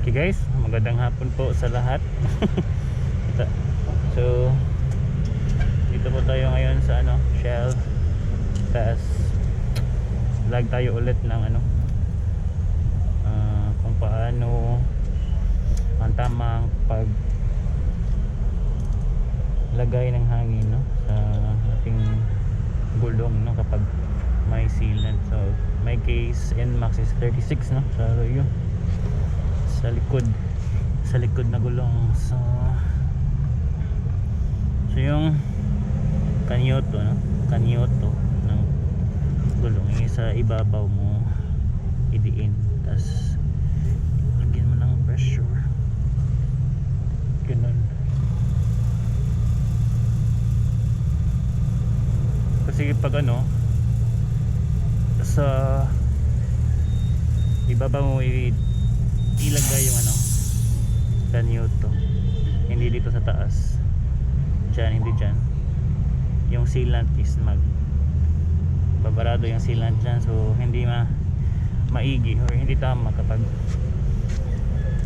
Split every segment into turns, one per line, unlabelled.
Okay guys, magandang hapon po sa lahat. So, dito po tayo ngayon sa ano, Shell. Tapos, vlog tayo ulit ng ano, ah, kung paano ang tamang pag lagay ng hangin no sa ating gulong no kapag may sealant so my case NMAX is 36 no so yun sa likod. Sa likod na gulong. So so yung kanyoto no? Kanyoto ng gulong yung sa ibabaw mo idiin. Tas lagyan mo ng pressure. Ganun. Kasi pag ano sa ibaba mo i- ilagay yung ano kanyoto hindi dito sa taas. Dyan hindi dyan yung sealant is mag babarado yung sealant dyan so hindi ma maigi or hindi tama kapag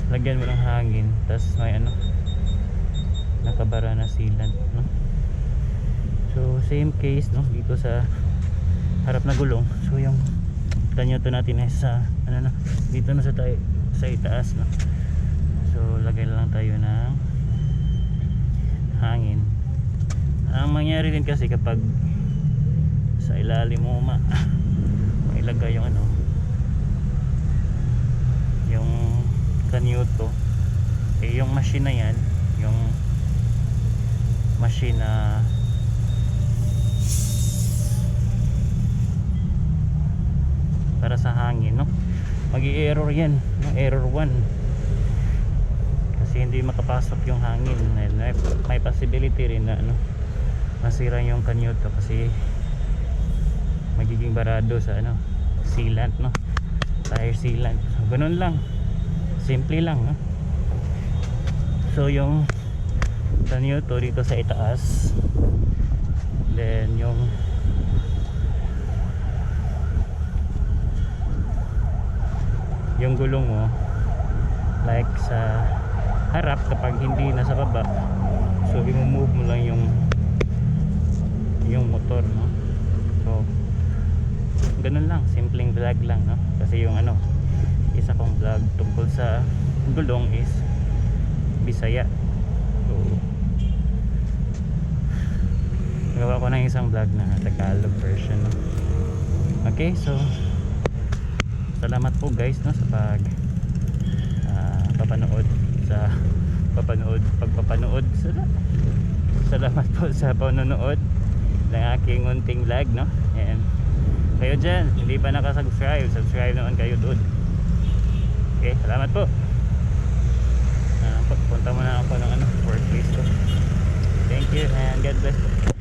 lagyan mo ng hangin tas may ano nakabara na sealant no? So same case no dito sa harap na gulong. So yung kanyoto natin ay sa ano na dito na sa tayo sa itaas no? So lagay lang tayo ng hangin. Ang mangyari din kasi kapag sa ilalim mo ma mailagay yung ano yung kanyoto eh yung machine na yan yung machine na para sa hangin no mag-error yan. No? error 1 kasi hindi makapasok yung hangin. May, possibility rin na ano masira yung kanyoto kasi magiging barado sa ano sealant no? Tire sealant. So, ganun lang. Simple lang no? So yung kanyoto dito sa itaas then yung yung gulong mo like sa harap kapag hindi nasa baba so i-move mo lang yung yung motor no? So ganun lang simpleng vlog lang no? Kasi yung ano isa kong vlog tungkol sa gulong is Bisaya. So gawa ko ng isang vlog na Tagalog version no? okay so salamat po guys no sa pag ah, papanood sa papanood pagpapanood. Sala salamat po sa panonood ng aking unting vlog no? And kayo dyan hindi pa nakasubscribe subscribe naman kayo doon. Okay salamat po. Uh, punta mo na ako ng ano workplace ko. Thank you and God bless